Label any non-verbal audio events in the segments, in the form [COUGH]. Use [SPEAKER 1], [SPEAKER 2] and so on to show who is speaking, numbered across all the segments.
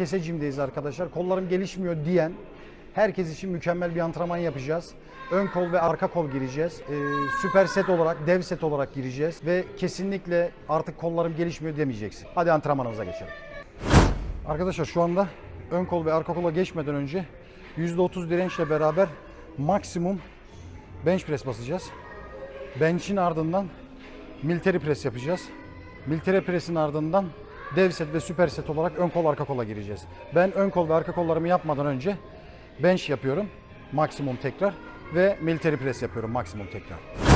[SPEAKER 1] AKS Gym'deyiz arkadaşlar. Kollarım gelişmiyor diyen herkes için mükemmel bir antrenman yapacağız. Ön kol ve arka kol gireceğiz. Ee, süper set olarak, dev set olarak gireceğiz. Ve kesinlikle artık kollarım gelişmiyor demeyeceksin. Hadi antrenmanımıza geçelim. Arkadaşlar şu anda ön kol ve arka kola geçmeden önce %30 dirençle beraber maksimum bench press basacağız. Bench'in ardından military press yapacağız. Military press'in ardından dev set ve süper set olarak ön kol arka kola gireceğiz. Ben ön kol ve arka kollarımı yapmadan önce bench yapıyorum maksimum tekrar ve military press yapıyorum maksimum tekrar.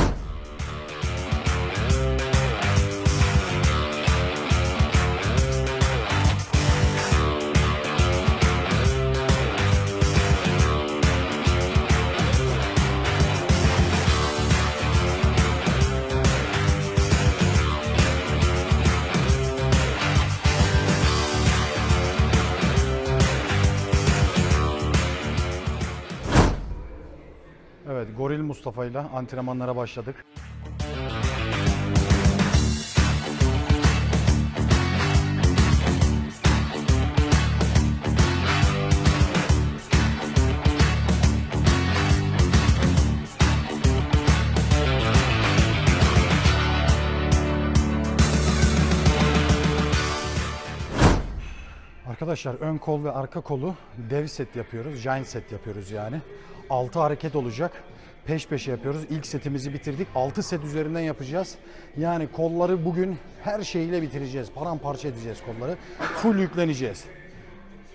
[SPEAKER 1] Evet, Goril Mustafa ile antrenmanlara başladık. Arkadaşlar ön kol ve arka kolu dev set yapıyoruz. Giant set yapıyoruz yani. 6 hareket olacak. Peş peşe yapıyoruz. İlk setimizi bitirdik. 6 set üzerinden yapacağız. Yani kolları bugün her şeyiyle bitireceğiz. Paramparça edeceğiz kolları. Full yükleneceğiz.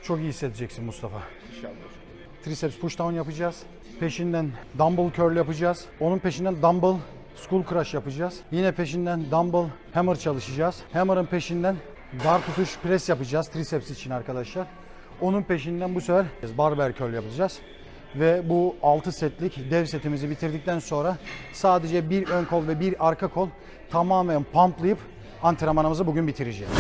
[SPEAKER 1] Çok iyi hissedeceksin Mustafa. Triceps push down yapacağız. Peşinden dumbbell curl yapacağız. Onun peşinden dumbbell skull crush yapacağız. Yine peşinden dumbbell hammer çalışacağız. Hammer'ın peşinden dar tutuş pres yapacağız triceps için arkadaşlar. Onun peşinden bu sefer barbell curl yapacağız. Ve bu 6 setlik dev setimizi bitirdikten sonra sadece bir ön kol ve bir arka kol tamamen pumplayıp antrenmanımızı bugün bitireceğiz.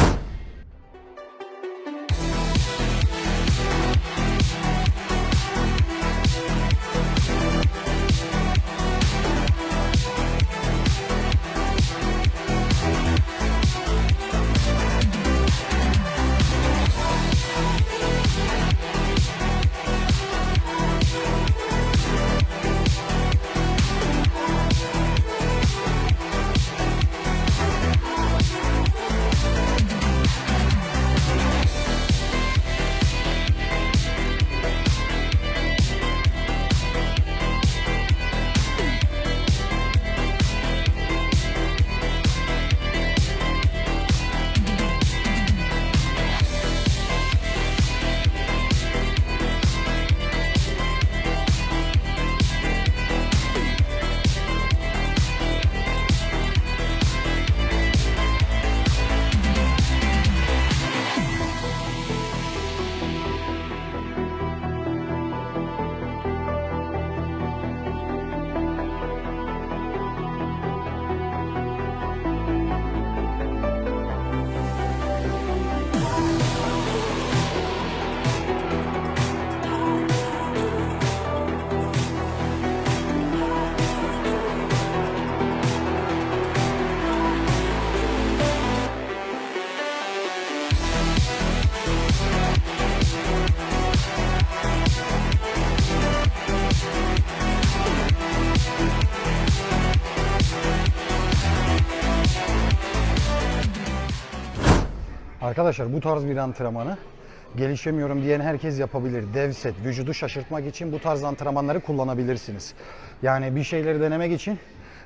[SPEAKER 1] Arkadaşlar bu tarz bir antrenmanı gelişemiyorum diyen herkes yapabilir. Dev set, vücudu şaşırtmak için bu tarz antrenmanları kullanabilirsiniz. Yani bir şeyleri denemek için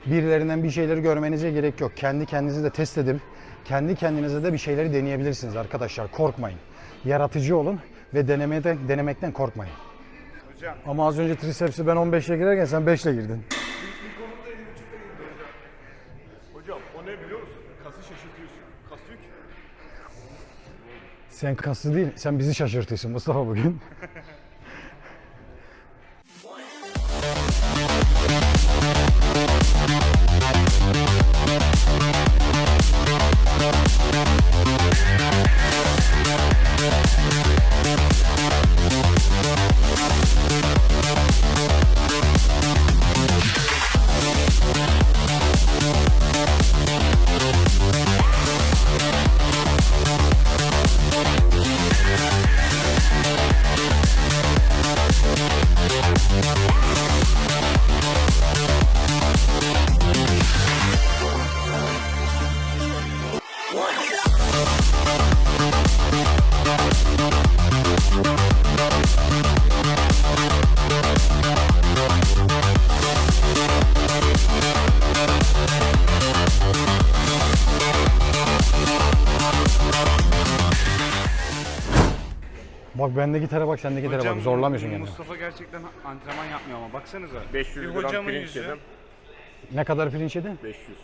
[SPEAKER 1] birilerinden bir şeyleri görmenize gerek yok. Kendi kendinizi de test edip kendi kendinize de bir şeyleri deneyebilirsiniz arkadaşlar. Korkmayın. Yaratıcı olun ve denemede, denemekten korkmayın.
[SPEAKER 2] Hocam.
[SPEAKER 1] Ama az önce tricepsi ben 15 ile girerken sen 5 ile girdin.
[SPEAKER 2] İlk konumda 50 buçukta girdi hocam. O ne biliyor musun? Kası şaşırtıyorsun. Kas yok.
[SPEAKER 1] Sen kaslı değil, sen bizi şaşırtıyorsun Mustafa bugün. [LAUGHS] Bak bendeki tere bak sendeki tere bak. Zorlamıyorsun kendini.
[SPEAKER 3] Mustafa gerçekten antrenman yapmıyor ama baksanıza.
[SPEAKER 2] 500
[SPEAKER 3] Bir
[SPEAKER 2] gram
[SPEAKER 3] hocamın
[SPEAKER 2] pirinç
[SPEAKER 3] yüzü.
[SPEAKER 2] yedim.
[SPEAKER 1] Ne kadar pirinç yedin?
[SPEAKER 2] 500.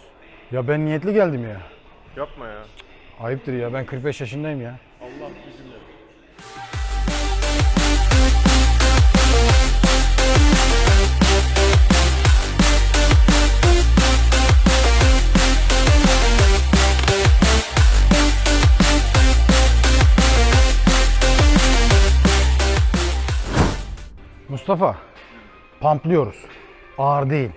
[SPEAKER 1] Ya ben niyetli geldim ya.
[SPEAKER 2] Yapma ya.
[SPEAKER 1] Ayıptır ya ben 45 yaşındayım ya.
[SPEAKER 2] Allah bizimle.
[SPEAKER 1] Mustafa, pamplıyoruz. Ağır değil.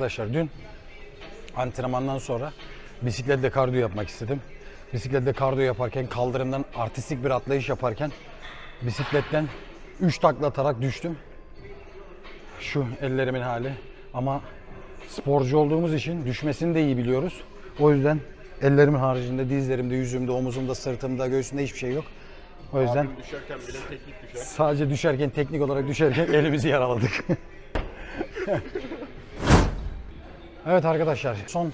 [SPEAKER 1] Arkadaşlar dün antrenmandan sonra bisikletle kardiyo yapmak istedim. Bisikletle kardiyo yaparken kaldırımdan artistik bir atlayış yaparken bisikletten 3 takla atarak düştüm. Şu ellerimin hali ama sporcu olduğumuz için düşmesini de iyi biliyoruz. O yüzden ellerimin haricinde dizlerimde, yüzümde, omuzumda, sırtımda, göğsümde hiçbir şey yok. O yüzden
[SPEAKER 2] Abim düşerken bile teknik düşer.
[SPEAKER 1] Sadece düşerken teknik olarak düşerken [LAUGHS] elimizi yaraladık. [LAUGHS] evet arkadaşlar son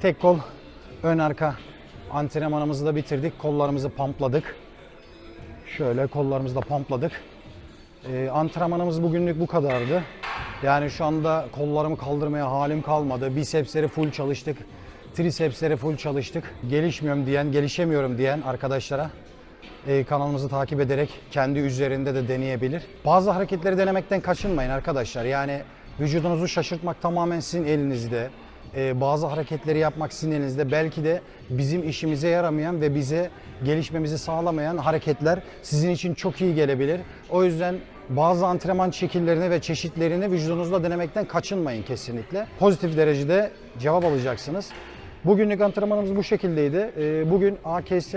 [SPEAKER 1] tek kol ön arka antrenmanımızı da bitirdik. Kollarımızı pampladık. Şöyle kollarımızı da pampladık. Ee, antrenmanımız bugünlük bu kadardı. Yani şu anda kollarımı kaldırmaya halim kalmadı. Bisepsleri full çalıştık. Trisepsleri full çalıştık. Gelişmiyorum diyen, gelişemiyorum diyen arkadaşlara e, kanalımızı takip ederek kendi üzerinde de deneyebilir. Bazı hareketleri denemekten kaçınmayın arkadaşlar. Yani vücudunuzu şaşırtmak tamamen sizin elinizde. E, bazı hareketleri yapmak sizin elinizde. Belki de bizim işimize yaramayan ve bize gelişmemizi sağlamayan hareketler sizin için çok iyi gelebilir. O yüzden bazı antrenman şekillerini ve çeşitlerini vücudunuzda denemekten kaçınmayın kesinlikle. Pozitif derecede cevap alacaksınız. Bugünlük antrenmanımız bu şekildeydi. Ee, Bugün AKS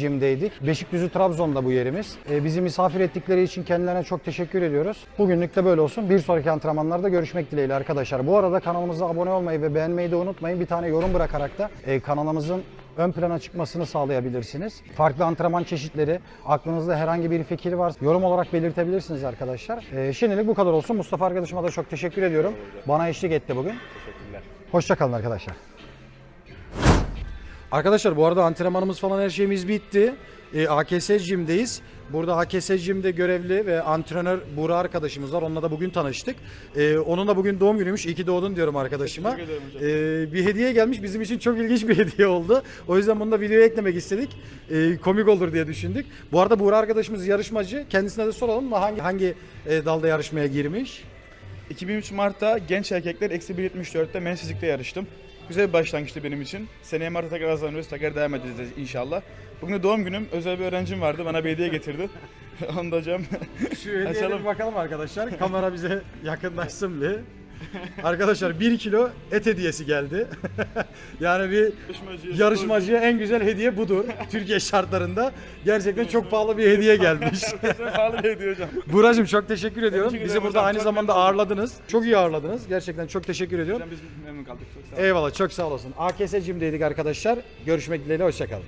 [SPEAKER 1] Gym'deydik. Beşikdüzü Trabzon'da bu yerimiz. Ee, Bizi misafir ettikleri için kendilerine çok teşekkür ediyoruz. Bugünlük de böyle olsun. Bir sonraki antrenmanlarda görüşmek dileğiyle arkadaşlar. Bu arada kanalımıza abone olmayı ve beğenmeyi de unutmayın. Bir tane yorum bırakarak da e, kanalımızın ön plana çıkmasını sağlayabilirsiniz. Farklı antrenman çeşitleri, aklınızda herhangi bir fikir var yorum olarak belirtebilirsiniz arkadaşlar. Ee, Şimdilik bu kadar olsun. Mustafa arkadaşıma da çok teşekkür ediyorum. Bana eşlik etti bugün.
[SPEAKER 2] Teşekkürler.
[SPEAKER 1] Hoşçakalın arkadaşlar. Arkadaşlar bu arada antrenmanımız falan her şeyimiz bitti. E, AKS Gym'deyiz. Burada AKS Gym'de görevli ve antrenör Buğra arkadaşımız var. Onunla da bugün tanıştık. E, onun da bugün doğum günüymüş. İyi ki doğdun diyorum arkadaşıma. E, bir hediye gelmiş. Bizim için çok ilginç bir [LAUGHS] hediye oldu. O yüzden bunu da videoya eklemek istedik. E, komik olur diye düşündük. Bu arada Buğra arkadaşımız yarışmacı. Kendisine de soralım da hangi hangi e, dalda yarışmaya girmiş?
[SPEAKER 4] 2003 Mart'ta genç erkekler eksi 1.74'te men's fizikte yarıştım. Güzel bir başlangıçtı benim için. Seneye Mart'ta tekrar hazırlanıyoruz, tekrar devam edeceğiz inşallah. Bugün de doğum günüm, özel bir öğrencim vardı, bana bir hediye getirdi. [LAUGHS] Onu da hocam.
[SPEAKER 1] Şu hediyeye
[SPEAKER 4] Açalım.
[SPEAKER 1] bir bakalım arkadaşlar. Kamera bize [LAUGHS] yakınlaşsın bir. [LAUGHS] Arkadaşlar 1 kilo et hediyesi geldi. [LAUGHS] yani bir yarışmacıya en güzel hediye budur. [LAUGHS] Türkiye şartlarında. Gerçekten çok pahalı bir hediye gelmiş.
[SPEAKER 4] Pahalı bir hediye hocam.
[SPEAKER 1] Buracığım çok teşekkür ediyorum. Bizi burada
[SPEAKER 4] hocam,
[SPEAKER 1] aynı zamanda ağırladınız. Çok iyi ağırladınız. Gerçekten çok teşekkür ediyorum.
[SPEAKER 4] Hocam biz memnun kaldık. Çok sağ olun.
[SPEAKER 1] Eyvallah çok sağ olasın. AKS Gym'deydik arkadaşlar. Görüşmek dileğiyle hoşçakalın.